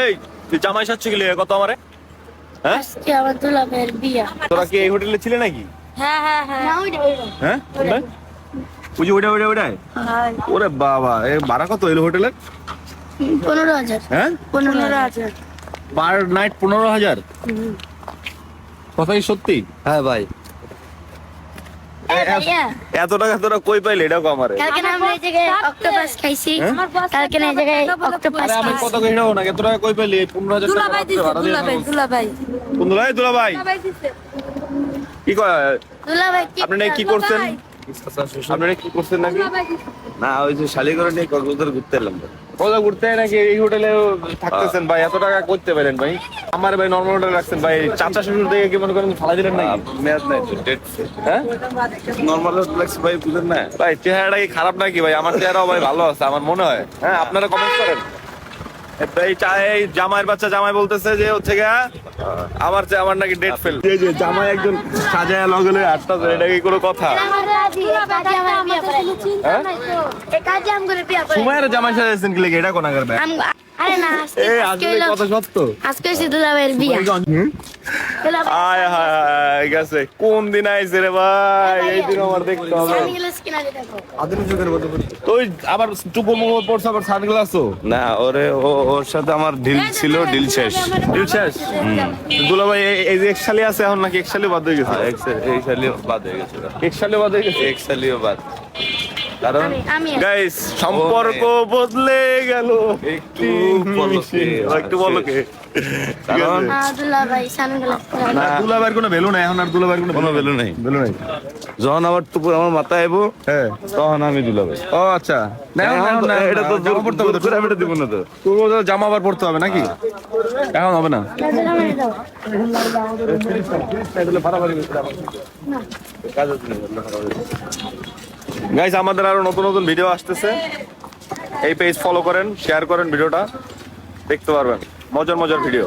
এই তুই জামাই সাচ্ছ গেলে কত আমারে? হ্যাঁ? আজকে আমার দুলাভের বিয়া। তোরা কি এই হোটেলে ছিলে নাকি? হ্যাঁ হ্যাঁ হ্যাঁ। না ওইটা ওইটা। হ্যাঁ? ওই যে ওইটা ওইটা ওইটায়? ওরে বাবা এ ভাড়া কত এলো হোটেলের পনেরো হাজার। হ্যাঁ? পনেরো হাজার। পার নাইট পনেরো হাজার? কথাই সত্যি? হ্যাঁ ভাই। এত টাকা তোরা কই পাইলে? এটাও আমারে। কালকে না আমরা এই জায়গায় অক্টোপাস খাইছি। কালকে না এই জায়গায় অক্টোপাস আমি কত কই না তোরা কই পাইলে? পনেরো হাজার টাকা দুলাভাই দিছে ভাড়া দুলাভাই দুলাভাই। দুলাভাই দুলাভাই। দুলাভাই কি কয়? দুলাভাই কি কি করছেন? আপনারা কি করছেন নাকি? না ওই যে শালিগড়ে নিয়ে কক্সবাজার ঘুরতে এলাম ভাই। ঘুরতে নাকি এই হোটেলে থাকতেছেন ভাই? এত টাকা করতে পারেন ভাই? আমার ভাই নর্মাল হোটেল রাখছেন ভাই। চাচা শ্বশুর থেকে কি মনে করেন ফালা দিলেন নাকি? মেয়াদ নাই হ্যাঁ? নর্মাল ফ্লেক্স ভাই না। ভাই চেহারাটা কি খারাপ নাকি ভাই? আমার চেহারাও ভাই ভালো আছে আমার মনে হয়। হ্যাঁ আপনারা কমেন্ট করেন। এই চা- জামাইয়ের বাচ্চা জামাই বলতেছে যে হচ্ছে গা আমার আমার নাকি ডেট ফেল এই যে জামাই একজন সাজায় লগলে আটটা এটা কি কোনো কথা? হ্যাঁ? সময়ের জামাই সাজাইছেন কি লেগে? এটা কোন আগের ভাই? আরে না আজকে এই আজকে কথা সত্য। আজকে বিয়া। দুলাভাই আয় হায় হায় গেছে। কোন দিন আইছে রে ভাই? এই দিন আমার দেখতে হবে। সানগ্লাস কিনা দিয়ে দেখো। আধুনিক যুগের মধ্যে তুই আবার চুপো মুখো পড়ছ আবার সানগ্লাসও? না ওরে ও- ওর সাথে আমার ডিল ছিল ডিল শেষ। ডিল শেষ? দুলা ভাই এই- যে একশালি আছে এখন নাকি একশালি বাদ হয়ে গেছে? হ্যাঁ, এক- এই শালিও বাদ হয়ে গেছে একশালি বাদ হয়ে গেছে? এক শালিও বাদ। কারণ গাইস সম্পর্ক বদলে গেল। একটু পলকে। একটু বলো কে কারণ দুলাভাইয়ের কোনো ভ্যালু নাই এখন আর দুলাভাইয়ের কোনো কোনো ভ্যালু নেই। ভ্যালু নাই। যখন আবার আমার মাথায় আইবো হ্যাঁ। তখন আমি দুলাভাই। ও আচ্ছা। না না, এটা তো জামা পড়তে হবে দিব না তো। তোর জামা আবার পড়তে হবে নাকি? এখন হবে না। গাইস আমাদের আরও নতুন নতুন ভিডিও আসতেছে। এই পেজ ফলো করেন শেয়ার করেন ভিডিওটা দেখতে পারবেন। মজার মজার ভিডিও